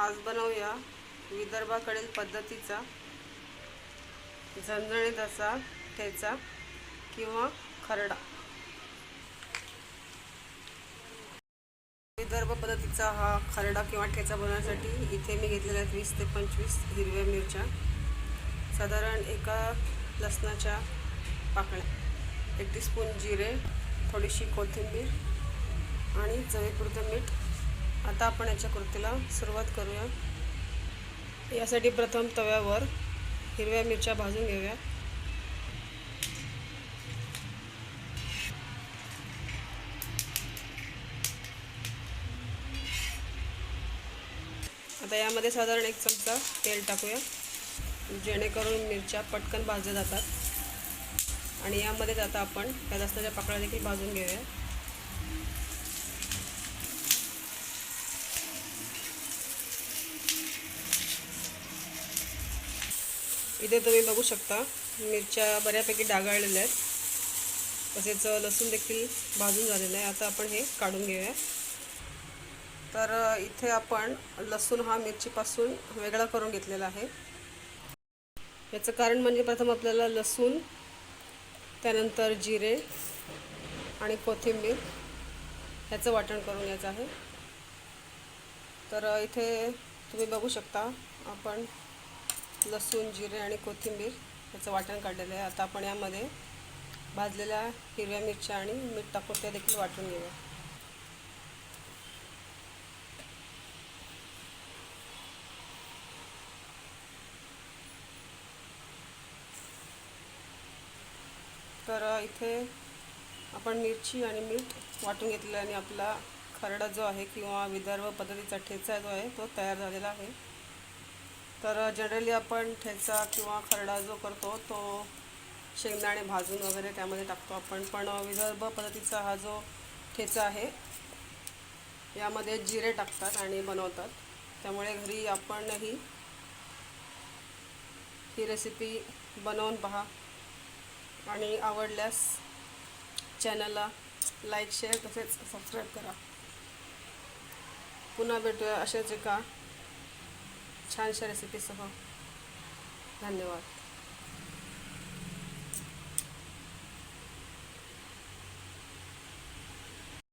आज बनवूया विदर्भाकडील पद्धतीचा झणझणीत असा ठेचा किंवा खरडा. विदर्भ पद्धतीचा हा खरडा किंवा ठेचा बनवण्यासाठी इथे मी घेतलेल्या आहेत वीस ते पंचवीस हिरव्या मिरच्या. साधारण एका लसणाच्या पाकळ्या एक टीस्पून जिरे थोडीशी कोथिंबीर आणि चवीपुरतं मीठ आता आपण याच्या कृतीला सुरुवात करूया. यासाठी प्रथम तव्यावर हिरव्या मिरच्या भाजून घेऊया. आता यामध्ये साधारण एक चमचा तेल टाकूया जेणेकरून मिरच्या पटकन भाजल्या जातात. आणि यामध्येच आता आपण या रस्त्याच्या पाकळ्या देखील भाजून घेऊया. इथे तुम्ही बघू शकता मिरच्या बऱ्यापैकी डागाळलेल्या आहेत. तसेच लसूण देखील भाजून झालेलं आहे. आता आपण हे काढून घेऊया. तर इथे आपण लसूण हा मिरचीपासून वेगळा करून घेतलेला आहे. याचं कारण म्हणजे प्रथम आपल्याला लसूण त्यानंतर जिरे आणि कोथिंबीर ह्याचं वाटण करून घ्यायचं आहे. तर इथे तुम्ही बघू शकता आपण लसूण जिरे आणि कोथिंबीर याचं वाटण काढलेलं आहे. आता आपण यामध्ये भाजलेल्या हिरव्या मिरच्या आणि मीठ टाकून त्या देखील वाटून घेऊया. तर इथे आपण मिरची आणि मीठ वाटून घेतलेलं आणि आपला खरडा जो आहे किंवा विदर्भ पद्धतीचा ठेचा जो आहे तो तयार झालेला आहे. तर जनरली आपण ठेचा किंवा खरडा जो करतो तो शेंगदाणे भाजून वगैरे त्यामध्ये टाकतो आपण. पण विदर्भ पद्धतीचा हा जो ठेचा आहे यामध्ये जिरे टाकतात आणि बनवतात. त्यामुळे घरी आपणही ही रेसिपी बनवून पहा. आणि आवडल्यास चॅनलला लाईक शेअर तसेच सबस्क्राईब करा. पुन्हा भेटूया अशाच एका छानशा रेसिपीसह धन्यवाद.